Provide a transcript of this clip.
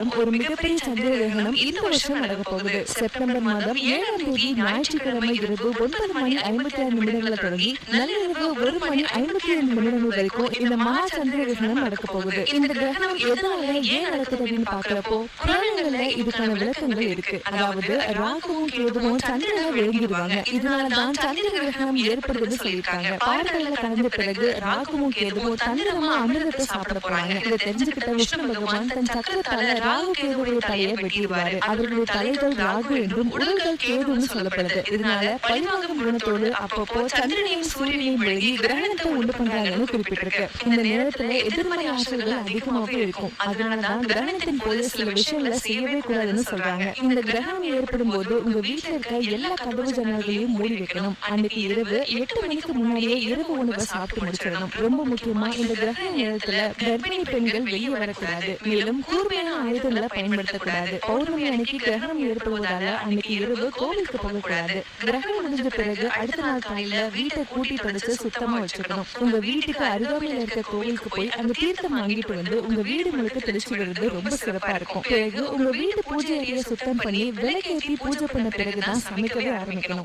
ஒரு மிகப்பெரிய சந்திர கிரகணம் இந்த வருஷம் நடக்க போகுது. செப்டம்பர் மாதம் ஏழாம் தேதி ஞாயிற்றுக்கிழமை இரவு ஒன்பது மணி ஐம்பத்தி ஆறு நிமிடங்களை தொடங்கி நள்ளிரவு ஒரு மணி ஐம்பத்தி ஏழு நிமிடங்கள் வரைக்கும் இந்த மகா சந்திர கிரகணம் நடக்க போகுது. இந்த கிரகணம் எதனால ஏன் நடக்குது அப்படின்னு பாக்குறப்போ புராணங்கள்ல இதுக்கான விளக்கங்கள் இருக்கு. அதாவது ராகுவும் கேதுவும் சந்திரனை விழுங்கிடுவாங்க. இதனாலதான் சந்திர கிரகணம் ஏற்படுவது சொல்லியிருக்காங்க. பாடல்களை கலந்த பிறகு ராகுவும் கேதுவும் தந்திரமா அமிர்தத்தை சாப்பிட போறாங்க. இதை தெரிஞ்சுக்கிட்ட விஷ்ணு பகவான் தன் சக்கரத்தால ராகு கேதுவுடைய தலையை வெட்டிடுவாரு. அவர்களுடைய தலைகள் ராகு என்றும் உடல்கள் கேதுன்னு சொல்லப்படுது இதனால பழிவாங்கும் குணத்தோடு அப்பப்போ சந்திரனையும் சூரியனையும் விலகி கிரகணத்தை உண்டு பண்றாங்கன்னு குறிப்பிட்டிருக்கு. இந்த நேரத்துல எதிர்மறை ஆற்றல்கள் அதிகமாகவே இருக்கும். அதனாலதான் கிரகணத்தின் போது சில விஷயங்களை செய்யவே கூடாதுன்னு சொல்றாங்க. இந்த கிரகணம் ஏற்படும் போது உங்க வீட்டுல இருக்க எல்லா கதவு ஜன்னல்களையும் மூடி வைக்கணும். அன்னைக்கு இரவு எட்டு மணிக்கு முன்னாடியே இரவு உணவை சாப்பிட்டு முடிச்சிடணும். ரொம்ப முக்கியமா இந்த கிரகண நேரத்துல கர்ப்பிணி பெண்கள் வெளியே வரக்கூடாது மேலும் கூர்மையான ஆயுதங்களை பயன்படுத்தக்கூடாது. பௌர்ணமி அன்னைக்கு கிரகணம் ஏற்படுவதால அன்னைக்கு இரவு கோவிலுக்கு போகக்கூடாது. கிரகணம் முடிஞ்ச பிறகு அடுத்த நாள் காலையில வீட்டை கூட்டி தொடச்சு சுத்தமா வச்சுக்கணும். உங்க வீட்டுக்கு அருகாமையில இருக்க கோவிலுக்கு போய் அங்க தீர்த்தம் வாங்கிட்டு வந்து உங்க வீடு முழுக்க தெளிச்சு விடுறது ரொம்ப சிறப்பா இருக்கும். பிறகு உங்க வீடு பூஜை அறையை சுத்தம் பண்ணி விளக்கேற்றி பூஜை பண்ண பிறகுதான் சமைக்கவே ஆரம்பிக்கணும்.